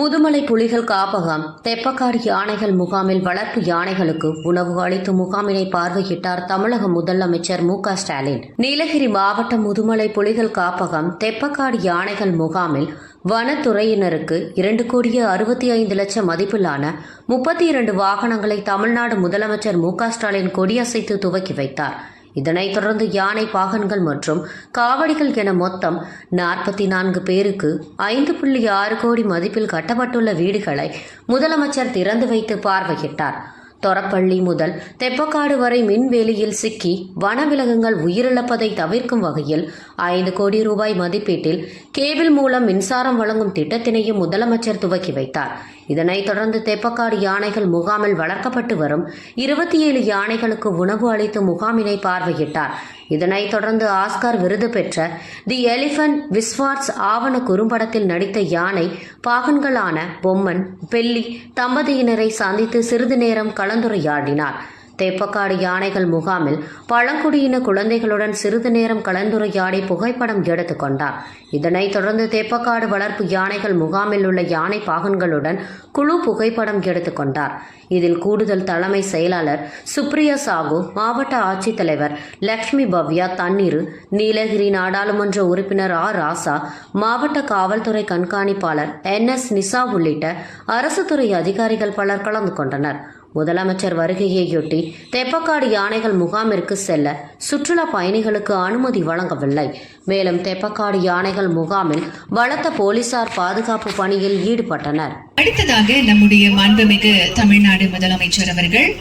முதுமலை புலிகள் காப்பகம் தெப்பக்காடு யானைகள் முகாமில் வளர்ப்பு யானைகளுக்கு உணவு அளித்து முகாமினை பார்வையிட்டார் தமிழக முதலமைச்சர் மு ஸ்டாலின். நீலகிரி மாவட்டம் முதுமலை புலிகள் காப்பகம் தெப்பக்காடு யானைகள் முகாமில் வனத்துறையினருக்கு இரண்டு கோடியே அறுபத்தி ஐந்து லட்சம் மதிப்பிலான முப்பத்தி இரண்டு வாகனங்களை தமிழ்நாடு முதலமைச்சர் மு ஸ்டாலின் கொடியசைத்து துவக்கி வைத்தார். இதனைத் தொடர்ந்து யானை பாகன்கள் மற்றும் காவடிகள் என மொத்தம் நாற்பத்தி நான்கு பேருக்கு ஐந்து புள்ளி ஆறு கோடி மதிப்பில் கட்டப்பட்டுள்ள வீடுகளை முதலமைச்சர் திறந்து வைத்து பார்வையிட்டார். தொரப்பள்ளி முதல் தெப்பக்காடு வரை மின்வேலியில் சிக்கி வனவிலங்குகள் உயிரிழப்பதை தவிர்க்கும் வகையில் ஐந்து கோடி ரூபாய் மதிப்பீட்டில் கேபிள் மூலம் மின்சாரம் வழங்கும் திட்டத்தினையும் முதலமைச்சர் துவக்கி வைத்தார். இதனைத் தொடர்ந்து தெப்பக்காடு யானைகள் முகாமில் வளர்க்கப்பட்டு வரும் இருபத்தி ஏழு யானைகளுக்கு உணவு அளித்து முகாமினை பார்வையிட்டார். இதனைத் தொடர்ந்து ஆஸ்கார் விருது பெற்ற தி எலிஃபண்ட் விஸ்வார்ட்ஸ் ஆவண குறும்படத்தில் நடித்த யானை பாகன்களான பொம்மன் பெல்லி தம்பதியினரை சந்தித்து சிறிது நேரம் கலந்துரையாடினார். தேப்பக்காடு யானைகள் முகாமில் பழங்குடியின குழந்தைகளுடன் சிறிது நேரம் கலந்துரையாடி புகைப்படம் எடுத்துக்கொண்டார் இதனைத் தொடர்ந்து தேப்பக்காடு வளர்ப்பு யானைகள் முகாமில் உள்ள யானை பாகன்களுடன் குழு புகைப்படம் எடுத்துக்கொண்டார் இதில் கூடுதல் தலைமை செயலாளர் சுப்ரியா சாகு மாவட்ட ஆட்சித்தலைவர் லக்ஷ்மி பவ்யா தண்ணீர் நீலகிரி நாடாளுமன்ற உறுப்பினர் ஆர். ராசா மாவட்ட காவல்துறை கண்காணிப்பாளர் என். எஸ். நிசா உள்ளிட்ட அரசு துறை அதிகாரிகள் பலர் கலந்து கொண்டனர். முதலமைச்சர் வருகையையொட்டி தெப்பக்காடு யானைகள் முகாமிற்கு செல்ல சுற்றுலா பயணிகளுக்கு அனுமதி வழங்கவில்லை. மேலும் தெப்பக்காடு யானைகள் முகாமில் பலத்த போலீசார் பாதுகாப்பு பணியில் ஈடுபட்டனர். அடுத்ததாக நம்முடைய மாண்புமிகு தமிழ்நாடு முதலமைச்சர் அவர்கள்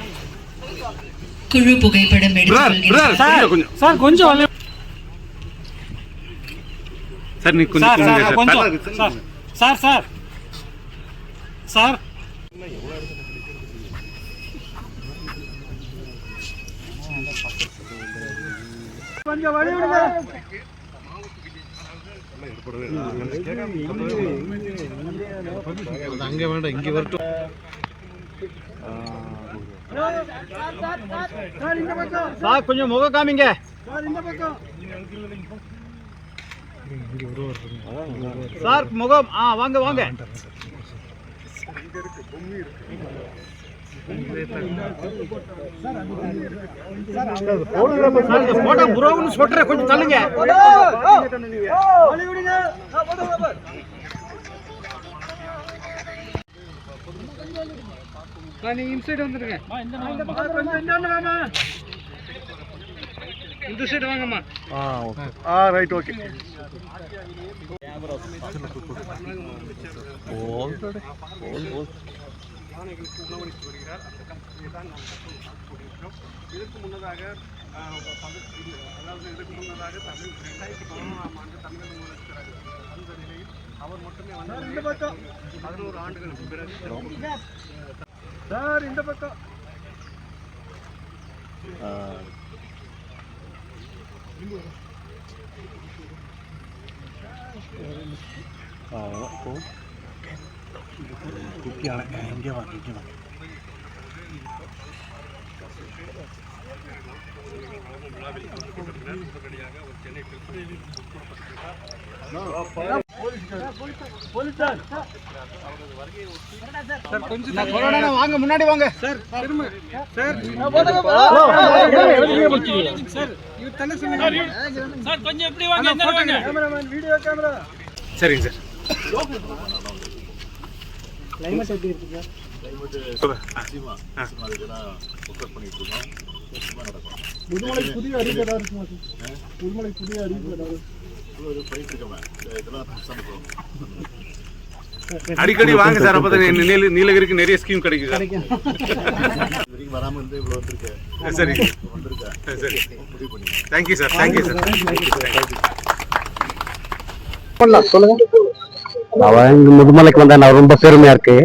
குழு புகைப்படம் எடுத்துக்கொள்கிறார் சார் கொஞ்சம். சார் கொஞ்சம் வலி- சார் நீ கொஞ்சம் sir. Sir sir sir sir sir கொஞ்சம் வழி விடுங்க. அங்கே வேண்டாம் இங்கே வரட்டும் சார் கொஞ்சம் முக காமிங்க சார் முகம் ஆ வாங்க வாங்க. போட்டோ புரோன்னு சொல்ற கொஞ்சம் தள்ளுங்க வழி விடுங்க ஆ, போட்டு விடுங்க ஓகே நீங்க இன்சைட் வந்துருங்க ஆ, கொஞ்சம் இந்தாண்ட வாம்மா. இந்த சைடு வாங்கம்மா ஆ ரைட் ஓகே இதற்கு முன்னதாக அதாவது இதற்கு முன்னதாக தமிழ் ரெண்டாயிரத்தி பதினொன்றாம் ஆண்டு தமிழக முதலமைச்சராக அந்த நிலையில் அவர் மட்டுமே வந்து இந்த பக்கம் பதினோரு ஆண்டுகளுக்கு பிறகு சார் இந்த பக்கம் சார் கொஞ்சம் வாங்க முன்னாடி வாங்க சார் திரும்ப சார் சார் சார் கொஞ்சம் எப்படி வாங்க கேமராமேன் வீடியோ கேமரா சரிங்க சார் கிளைமேட் எப்படி இருக்கு சார் முதுமலை புதிய அறிவு ஏதாவது இருக்குமா சார் முதுமலை புதிய அறிவு ஏதாவது அடிக்கடி வாங்க சார். அப்பதான் நீலகிரிக்கு நிறைய ஸ்கீம் கிடைக்கும். சார் வராம இருந்து இவ்வளவு வந்திருக்கு. சரி. வந்திருக்கேன் சரி. தேங்க்யூ சார் தேங்க்யூ சார் அவன் முதுமலைக்கு வந்தா நான் ரொம்ப பெருமையா இருக்கு.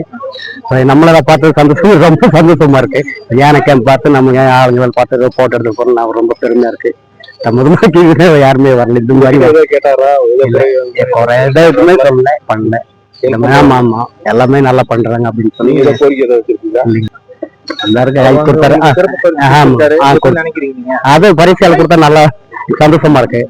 நம்மள பார்த்து சந்தோஷம் ரொம்ப சந்தோஷமா இருக்கு. யானை கேம்ப் பார்த்து நம்ம ஆளுங்களை பார்த்து போட்டோ எடுத்து போறோம் நான் ரொம்ப பெருமையா இருக்கு. முதுமலைக்கு யாருமே வரல. இது மாதிரி கேட்டாரா? குறை எதுவுமே சொல்லல பண்ணல. எல்லாமே ஆமா ஆமா. எல்லாமே நல்லா பண்றாங்க அப்படின்னு சொல்லி அது பரிசு கொடுத்தா நல்லா சந்தோஷமா இருக்கு.